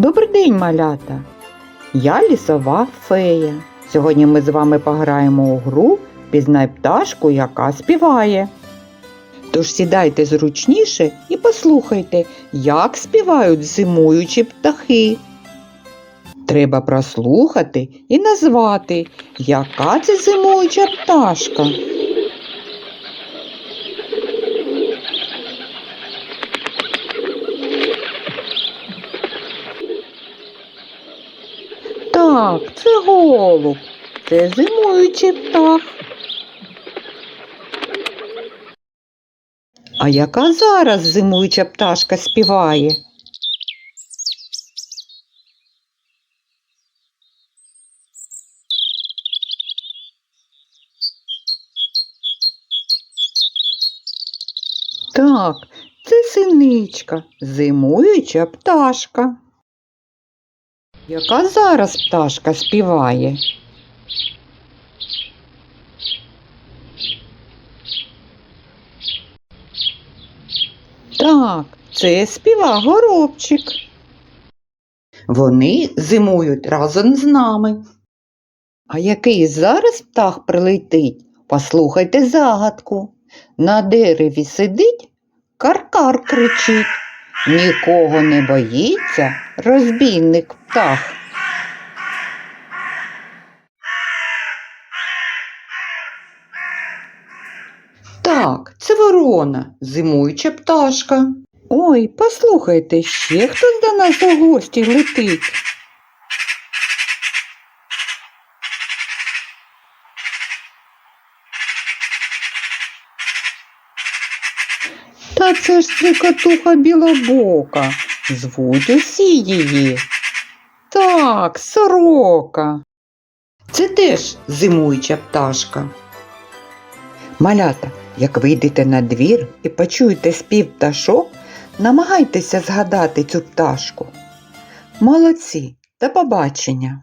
Добрий день, малята! Я лісова фея. Сьогодні ми з вами пограємо у гру Пізнай пташку, яка співає. Тож сідайте зручніше і послухайте, як співають зимуючі птахи. Треба прослухати і назвати, яка це зимуюча пташка. Так, це голуб. Це зимуючий птах. А яка зараз зимуюча пташка співає? Так, це синичка, зимуюча пташка. Яка зараз пташка співає? Так, це співа горобчик. Вони зимують разом з нами. А який зараз птах прилетить? Послухайте загадку. На дереві сидить, каркар кричить. Нікого не боїться розбійник птах. Так, це ворона, зимуюча пташка. Ой, послухайте, ще хтось до нас у гості летить. Та це ж трикотуха білобока. Звуть усі її. Так, сорока. Це теж зимуюча пташка. Малята, як вийдете на двір і почуєте спів пташок, намагайтеся згадати цю пташку. Молодці, до побачення!